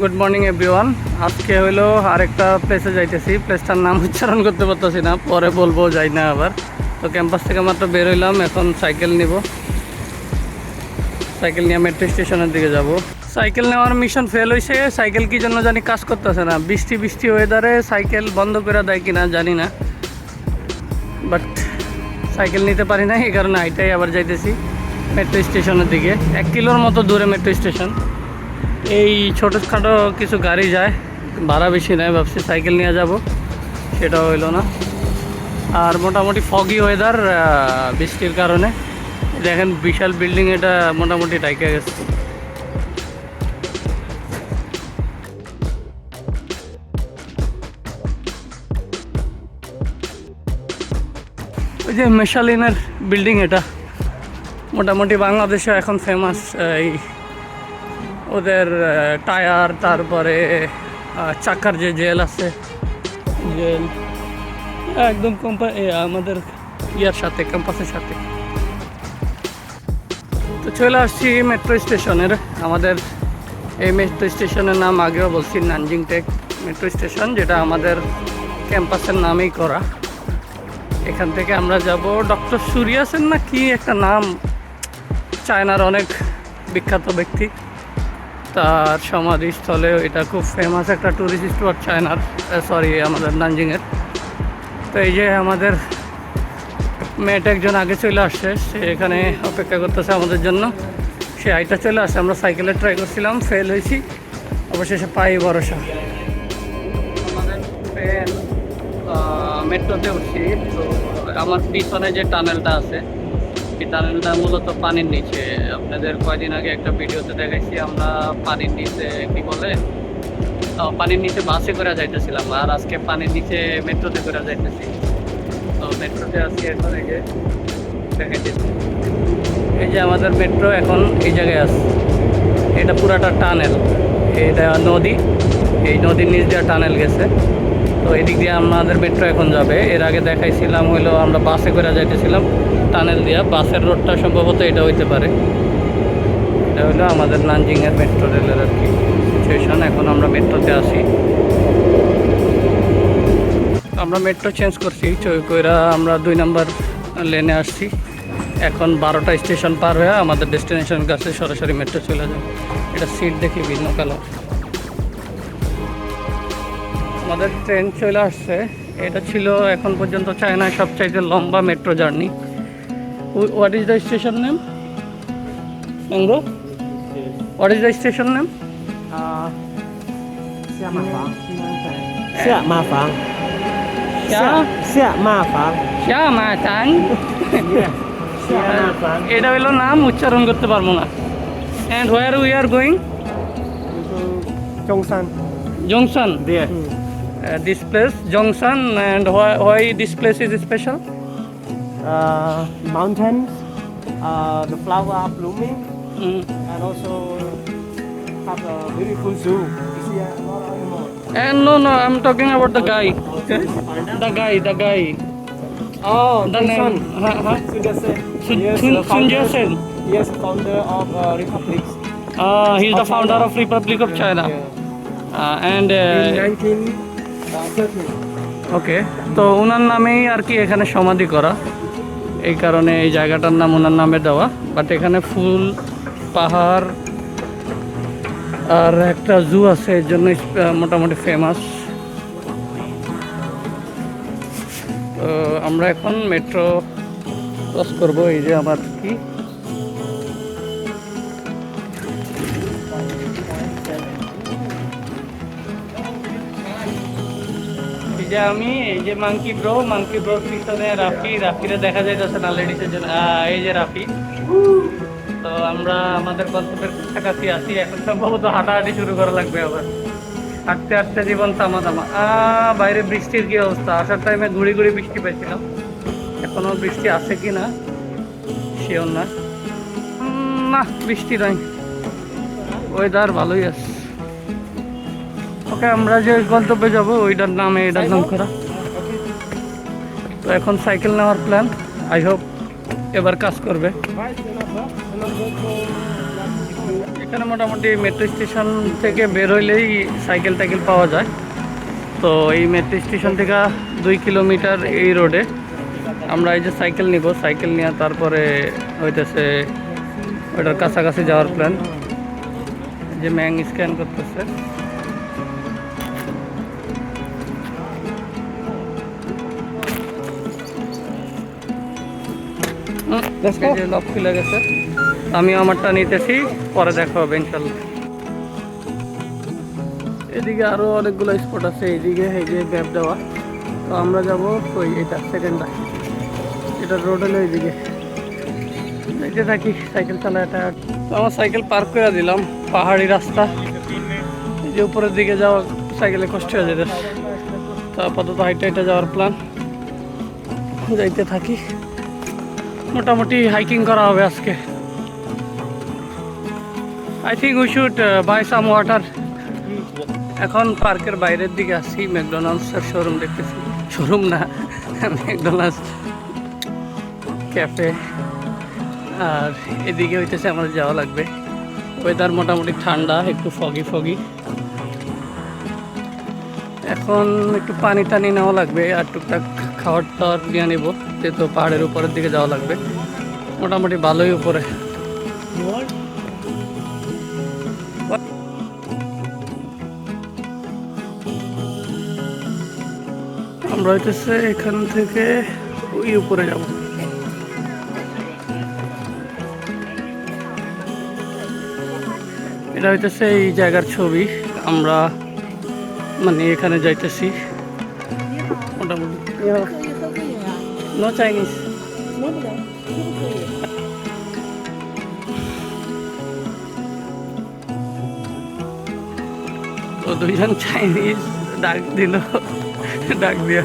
Good morning everyone আজকে হইল আরেকটা প্লেসে যাইতেছি। প্লেসটার নাম উচ্চারণ করতে পারতেছি না, পরে বলব, যাই না আবার। তো ক্যাম্পাস থেকে মাত্র বের হইলাম, এখন সাইকেল নিব। সাইকেল নিয়ে মেট্রো স্টেশনের দিকে যাব। সাইকেল নেওয়ার মিশন ফেল হয়েছে সাইকেল কি জন্য জানি কাজ করতেছে না। বৃষ্টি বৃষ্টি ওয়েদারে সাইকেল বন্ধ করে দেয় কিনা জানি না। বাট সাইকেল নিতে পারি না এই কারণে আইটাই আবার যাইতেছি। মেট্রো স্টেশনের দিকে। এক কিলোর মতো দূরে মেট্রো স্টেশন এই ছোটোখাটো কিছু গাড়ি যায়, ভাড়া বেশি নেয়, ভাবছি সাইকেল নিয়ে যাব, সেটাও হইল না। আর মোটামুটি ফগি ওয়েদার বৃষ্টির কারণে। দেখেন বিশাল বিল্ডিং এটা মোটামুটি ডাইকে গেছে। ওই যে মেশালিনের বিল্ডিং এটা। মোটামুটি বাংলাদেশে এখন ফেমাস এই ওদের টায়ার, তারপরে চাকার যে জেল আছে, জেল, একদম কম্পা আমাদের ইয়ার সাথে, ক্যাম্পাসের সাথে। তো চলে আসছি মেট্রো স্টেশনের, আমাদের এই মেট্রো স্টেশনের নাম আগেও বলছি, নানজিং টেক মেট্রো স্টেশন, যেটা আমাদের ক্যাম্পাসের নামেই করা। এখান থেকে আমরা যাব, ডক্টর সুরিয়াসের না কি? একটা নাম, চায়নার অনেক বিখ্যাত ব্যক্তি। তার সমাধিস্থলে এটা খুব ফেমাস একটা ট্যুরিস্ট স্পট চায়নার সরি আমাদের নানজিংয়ের তো এই যে আমাদের মেয়েটা একজন আগে চলে আসছে, সে এখানে অপেক্ষা করতেছে আমাদের জন্য। সে আইটা চলে আসছে আমরা সাইকেলে ট্রাই করছিলাম ফেল হয়েছি। অবশেষে পাই ভরসা। আমাদের মেট্রোতে উঠছি, তো আমার পিছনে যে টানেলটা আছে এই টানেলটা মূলত পানির নিচে। আপনাদের কয়দিন আগে একটা ভিডিওতে দেখাইছি, আমরা পানির নিচে, কি বলে? পানির নিচে বাসে করে যাইতেছিলাম, আর আজকে পানির নিচে মেট্রোতে করে যাইতেছি। তো মেট্রোতে আজকে এখন এই যে, দেখাইতেছি। এই যে আমাদের মেট্রো এখন এই জায়গায় আছে। এটা পুরাটা টানেল। এটা নদী। এই নদীর নিচ দিয়ে টানেল গেছে। তো এদিক দিয়ে আমাদের মেট্রো এখন যাবে। এর আগে দেখাইছিলাম হইল আমরা বাসে করে যাইতেছিলাম টানেল দিয়া। বাসের রোডটা সম্ভবত এটা হইতে পারে। এটা হলো আমাদের নানজিংয়ের মেট্রো রেলের আর কি সিচুয়েশন এখন আমরা মেট্রোতে আসি আমরা মেট্রো চেঞ্জ করছি। চৈকইরা আমরা দুই নম্বর লেনে আসছি। এখন বারোটা স্টেশন পার হয়ে আমাদের ডেস্টিনেশন কাছে সরাসরি মেট্রো চলে যায়। এটা সিট দেখি ভিন্ন কালার আমাদের ট্রেন চলে আসছে। এটা ছিল এখন পর্যন্ত চায়নায় সবচাইতে লম্বা metro journey what is the station name mango what is the station name এটা হলো নাম উচ্চারণ করতে পারব না। And where we are going junction junction দিয়ে uh, this place junction and why, why this place is special? Uh, mountains uh, the flower are blooming mm. and also have a beautiful zoo. Uh, and no no i'm talking about the guy. The guy the guy. Oh the name huh, huh? yes, Sen. Yes founder of uh, republic. Ah, uh, he's of the founder china. of republic of yeah, china. Yeah. Uh, and uh, in 19 okay, তো ওনার নামেই আর কি এখানে সমাধি করা। এই কারণে এই জায়গাটার নাম ওনার নামে দেওয়া। বাট এখানে ফুল, পাহাড়, আর একটা জু আছে, এর জন্য মোটামুটি ফেমাস আমরা এখন মেট্রো ক্রস করব, এই যে আমার কি যে আমি, এই যে মাংকি ব্রো মাংকি ব্রোর পিছনে রাফি রাফিরে দেখা যাইতেছে না লেডিসের জন্য এই যে রাফি তো আমরা আমাদের গন্তব্যের কাছাকাছি আছি, এখন সম্ভবত হাঁটাহাঁটি শুরু করা লাগবে আবার। হাঁটতে হাঁটতে জীবন তামা তামা বাইরে বৃষ্টির কি অবস্থা? আসার টাইমে ঘুরি ঘুরি বৃষ্টি পেয়েছিলাম এখনও বৃষ্টি আছে কি না? শিওর না। না, বৃষ্টি নাই। ওয়েদার ভালোই আছে। ওকে, আমরা যে গন্তব্যে যাব, ওইটার নামে, এটার নাম করা। তো এখন সাইকেল নেওয়ার প্ল্যান আই হোপ এবার কাজ করবে। এখানে মোটামুটি মেট্রো স্টেশন থেকে বের হইলেই সাইকেল টাইকেল পাওয়া যায়। তো এই মেট্রো স্টেশন থেকে দুই কিলোমিটার এই রোডে আমরা এই যে সাইকেল নিব, সাইকেল নিয়ে তারপরে হইতেছে ওইটার কাছাকাছি যাওয়ার প্ল্যান যে ম্যাং স্ক্যান করতেছে। লক খুলে গেছে। আমি আমারটা নিতেছি, পরে দেখা হবে ইনশাল্লাহ। এদিকে আরও অনেকগুলো স্পট আছে, এইদিকে এই যে ব্যাপ দেওয়া। তো আমরা যাব ওই এটা সেকেন্ডটা এটা রোড হলো এইদিকে। যাইতে থাকি সাইকেল চালাটা তো আমার সাইকেল পার্ক করে দিলাম, পাহাড়ি রাস্তা। যে উপরের দিকে যাওয়া সাইকেলে কষ্ট হয়ে যেতে তো হাইটে হাইটে যাওয়ার প্ল্যান যাইতে থাকি। মোটামুটি হাইকিং করা হবে আজকে। I think we should buy some water এখন পার্কের বাইরের দিকে আসছি ম্যাকডোনাল্ডসের শোরুম দেখতেছি। শোরুম না, ম্যাকডোনাল্ডস ক্যাফে আর এদিকে হইতেছে আমাদের যাওয়া লাগবে। ওয়েদার মোটামুটি ঠান্ডা, একটু ফগি ফগি এখন একটু পানি টানি নেওয়া লাগবে, আর টুকটাক খাবার টাওয়ার নিয়ে নেব। যেহেতু পাহাড়ের উপরের দিকে যাওয়া লাগবে। মোটামুটি ভালোই উপরে। আমরা হইতেছে এখান থেকে ওই উপরে যাব। এটা হইতেছে এই জায়গার ছবি। আমরা মানে এখানে যাইতেছি। মোটামুটি নো চাইনিজ তো দুইজন চাইনিজ ডাক দিল ডাক দিয়া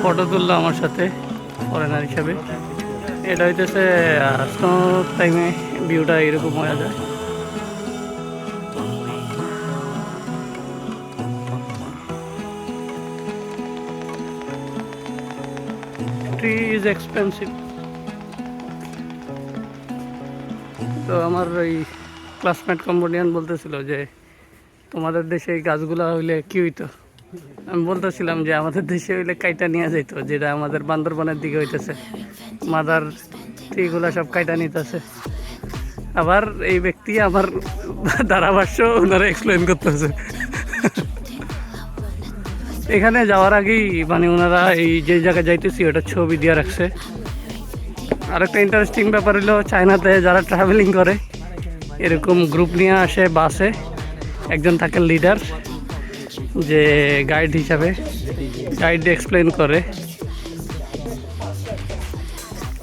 ফটো তুললো আমার সাথে ফরেনার হিসাবে। এটা হইতেছে স্নো টাইমে ভিউটা এরকম হয়ে যায়। ইজ এক্সপেন্সিভ তো আমার ওই ক্লাসমেট কম্বোডিয়ান বলতেছিল যে, তোমাদের দেশে এই গাছগুলা হইলে কি হইতো? আমি বলতেছিলাম যে, আমাদের দেশে হইলে কাইটা নিয়ে যাইতো, যেটা আমাদের বান্দরবনের দিকে হইতেছে। মাদার ট্রিগুলা সব কাইটা নিতেছে। আবার এই ব্যক্তি আমার ধারাভাষ্য ওনারা এক্সপ্লেন করতেছে। এখানে যাওয়ার আগেই মানে ওনারা এই যে জায়গায় যাইতেছি, ওটা ছবি দিয়ে রাখছে। আর একটা ইন্টারেস্টিং ব্যাপার হলো চায়নাতে যারা ট্রাভেলিং করে, এরকম গ্রুপ নিয়ে আসে বাসে একজন থাকে লিডার যে গাইড হিসাবে গাইড এক্সপ্লেন করে।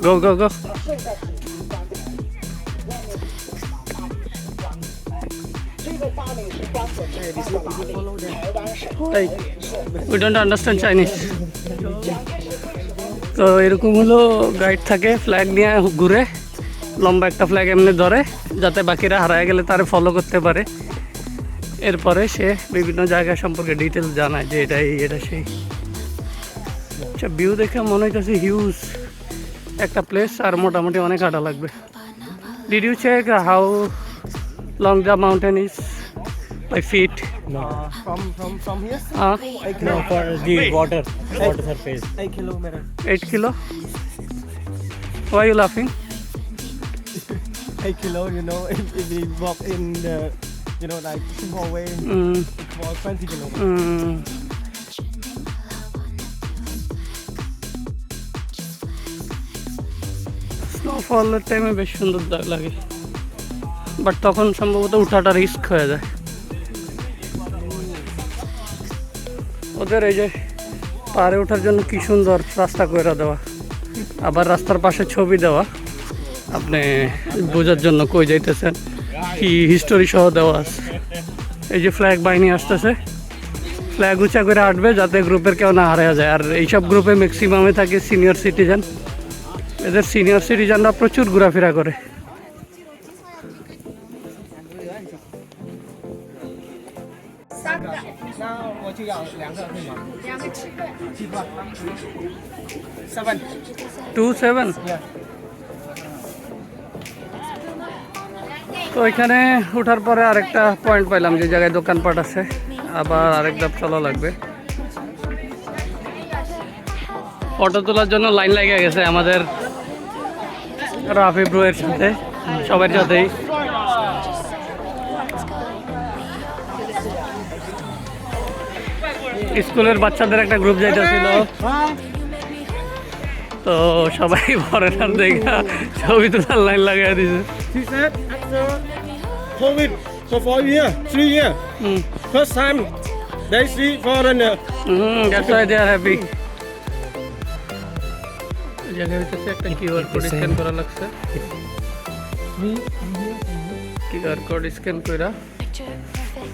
Go go go we don't understand Chinese তো এরকম হলো গাইড থাকে ফ্ল্যাগ নিয়ে ঘুরে, লম্বা একটা ফ্ল্যাগ এমনি ধরে, যাতে বাকিরা হারায় গেলে তারে ফলো করতে পারে। এরপরে সে বিভিন্ন জায়গা সম্পর্কে ডিটেলস জানায় যে এটা এটা সেই। আচ্ছা ভিউ দেখে মনে হইতেছে হিউজ একটা প্লেস আর মোটামুটি অনেক হাঁটা লাগবে। Did you check how long the mountain is By feet Uh, from from from here, eight No, kilo, for the water, water surface. eight kilometer. Eight kilo why you লাফিং Eight kilo, you know, if, if we walk in the, you know, like simple way, Mm, it's about twenty kilometers. স্নোফলের টাইমে বেশ সুন্দর দা- লাগে but তখন সম্ভবত উঠাটা risk হয়ে যায় ওদের এই যে পাহাড়ে ওঠার জন্য কি সুন্দর রাস্তা করে দেওয়া। আবার রাস্তার পাশে ছবি দেওয়া। আপনি বোঝার জন্য কই যাইতেছেন, কি হিস্টোরি সহ দেওয়া আছে। এই যে ফ্ল্যাগ বাহিনী আসতেছে। ফ্ল্যাগ উঁচা করে হাঁটবে যাতে গ্রুপের কেউ না হারা যায়। আর এইসব গ্রুপে ম্যাক্সিমামে থাকে সিনিয়র সিটিজেন এদের সিনিয়র সিটিজেনরা প্রচুর ঘোরাফেরা করে। টু সেভেন তো এখানে ওঠার পরে আরেকটা পয়েন্ট পাইলাম যে জায়গায় দোকানপাট আছে। আবার আরেক ধাপ চলা লাগবে। ফটো তোলার জন্য লাইন লেগে গেছে আমাদের রাফি ব্রোয়ের সাথে সবার সাথেই। স্কুলের বাচ্চাদের একটা গ্রুপ যেটা ছিল। তো সবাই ফরেনার দেখা ছবি তোলার লাইন লাগাই দিছে। COVID for four years, three years, hmm. first time they see foreigner. Hmm that's why they are happy জায়গায় হইতেছে একটা কিউআর কোড স্ক্যান করা লাগছে। কিউআর কোড স্ক্যান কইরা।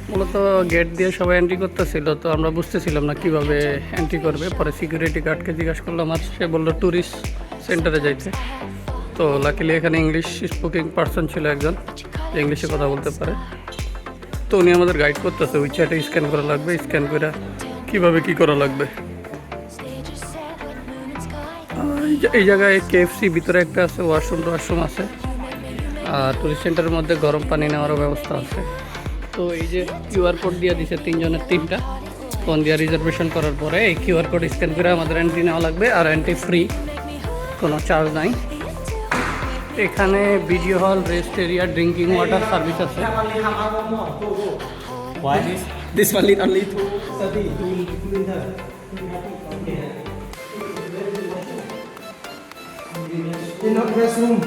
মূলত গেট দিয়ে সবাই এন্ট্রি করতেছিল, তো আমরা বুঝতেছিলাম না কীভাবে এন্ট্রি করবে। পরে সিকিউরিটি গার্ডকে জিজ্ঞাসা করলাম, আর সে বলল ট্যুরিস্ট সেন্টারে যাইতে। তো লাকিলি এখানে ইংলিশ স্পিকিং পার্সন ছিল একজন ইংলিশে কথা বলতে পারে। তো উনি আমাদের গাইড করতেছে, ওই চ্যাটে স্ক্যান করা লাগবে স্ক্যান করে কীভাবে কি করা লাগবে? এই জায়গায় কেএফসি ভিতরে একটা আছে ওয়াশরুম ওয়াশরুম আছে। আর টুরিস্ট সেন্টারের মধ্যে গরম পানি নেওয়ারও ব্যবস্থা আছে। তো এই যে কিউআর কোড দিয়ে দিছে তিনজনের তিনটা ফোন দিয়ে রিজার্ভেশন করার পরে এই কিউআর কোড স্ক্যান করে আমাদের এন্ট্রি নেওয়া লাগবে আর এন্ট্রি ফ্রি কোনো চার্জ নাই এখানে ভিডিও হল rest area drinking water service আছে. In restroom,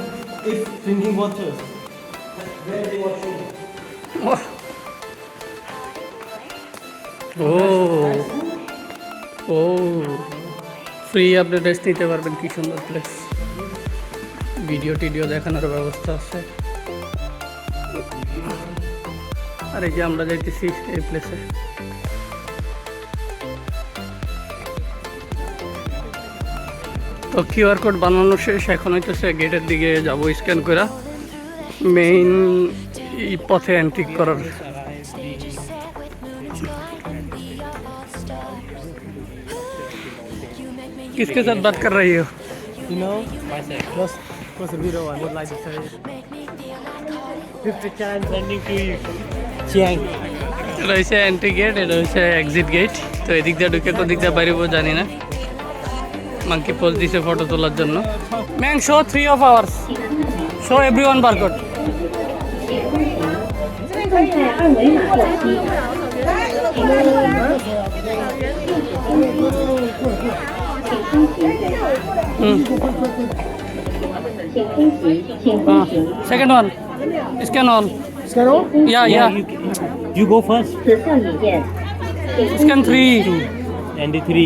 if drinking water. ও ও ফ্রি আপনি রেস্ট নিতে পারবেন, কি সুন্দর প্লেস ভিডিও টিডিও দেখানোর ব্যবস্থা আছে। আর এই যে আমরা যাইতেছি এই প্লেসে তো কিউআর কোড বানানো শেষ, এখন হইতেছে গেটের দিকে যাব স্ক্যান করে মেইন পথে এন্ট্রি করার। किसके साथ बात कर रही हो You know, just was a video I would like to say. Fifty chance sending to you. Chiang. এটা হচ্ছে এন্ট্রি গেট এটা হচ্ছে এক্সিট গেট তো এদিক দিয়ে ঢুকে কোদিক দিয়ে বাইরে জানি না মাঙ্কি পোজ দিছে ফটো তোলার জন্য Mang show three of hours show every one barcode 这 Second one scan on scan on yeah yeah you go first scan three and three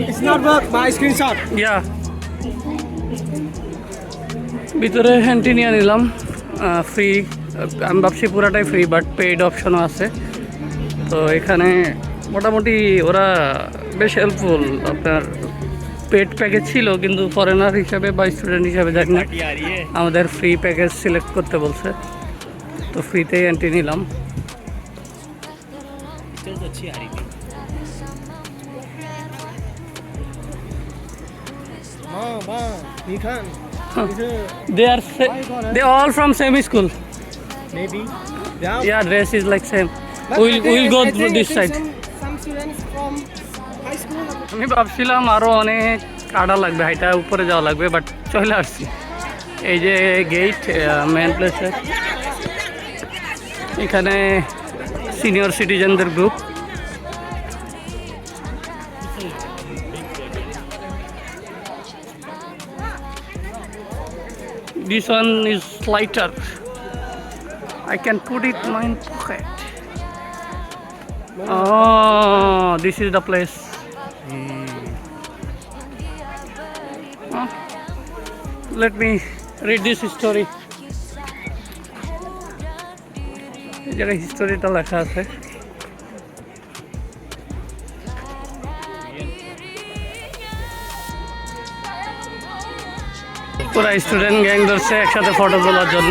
it's not work my screen yeah ভিতরে হ্যান্টি নিয়ে নিলাম free আমি ভাবছি পুরাটাই free but paid অপশনও আছে তো এখানে মোটামুটি ওরা বেশ হেল্পফুল আপনার পেড প্যাকেজ ছিল কিন্তু ফরেনার হিসাবে বা স্টুডেন্ট হিসাবে জানি না আমাদের ফ্রি প্যাকেজ সিলেক্ট করতে বলছে তো ফ্রিতেই এন্ট্রি নিলাম. They are they all from same school Maybe. Yeah. Yeah dress is like same But will will go this side Some, some students from high school. আমি ভাবছিলাম আরও অনেক কাটা লাগবে হাইটা উপরে যাওয়া লাগবে বাট চলে আসছি এই যে গেট মেন প্লেসে এখানে senior সিটিজেনদের group This one is lighter. I can put it in my pocket. Oh, this is the place. Oh, let me read this story. এই জায়গায় হিস্টোরিটা লেখা আছে পুরা স্টুডেন্ট গ্যাং ধরছে একসাথে ফটো তোলার জন্য